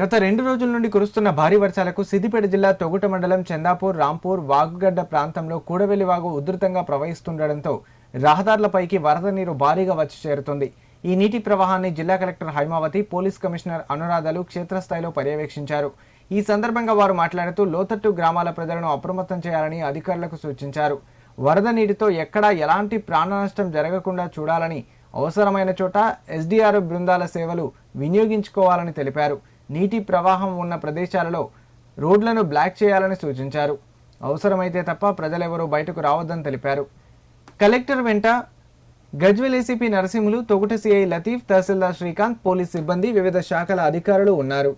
గత రెండు రోజుల నుండి కురుస్తున్న భారీ వర్షాలకు సిద్దిపేట జిల్లా తొగుట మండలం చందాపూర్ రాంపూర్ వాగుగడ్డ ప్రాంతంలో కూడవెల్లి వాగు ఉధృతంగా ప్రవహిస్తుండటంతో రహదారులపైకి వరద నీరు భారీగా వచ్చి చేరుతుంది. ఈ నీటి ప్రవాహాన్ని జిల్లా కలెక్టర్ హైమావతి పోలీస్ కమిషనర్ అనురాధలు క్షేత్రస్థాయిలో పర్యవేక్షించారు. ఈ సందర్భంగా వారు మాట్లాడుతూ లోతట్టు గ్రామాల ప్రజలను అప్రమత్తం చేయాలని అధికారులకు సూచించారు. వరద నీటితో ఎక్కడా ఎలాంటి ప్రాణ నష్టం జరగకుండా చూడాలని అవసరమైన చోట ఎస్డీఆర్ బృందాల సేవలు వినియోగించుకోవాలని తెలిపారు. నీటి ప్రవాహం ఉన్న ప్రదేశాలలో రోడ్లను బ్లాక్ చేయాలని సూచించారు. అవసరమైతే తప్ప ప్రజలెవరూ బయటకు రావద్దని తెలిపారు. కలెక్టర్ వెంట Gajwel ACP Narasimhulu Toguta CI Latif tahsildar Srikanth police సిబ్బంది వివిధ శాఖల అధికారులు ఉన్నారు.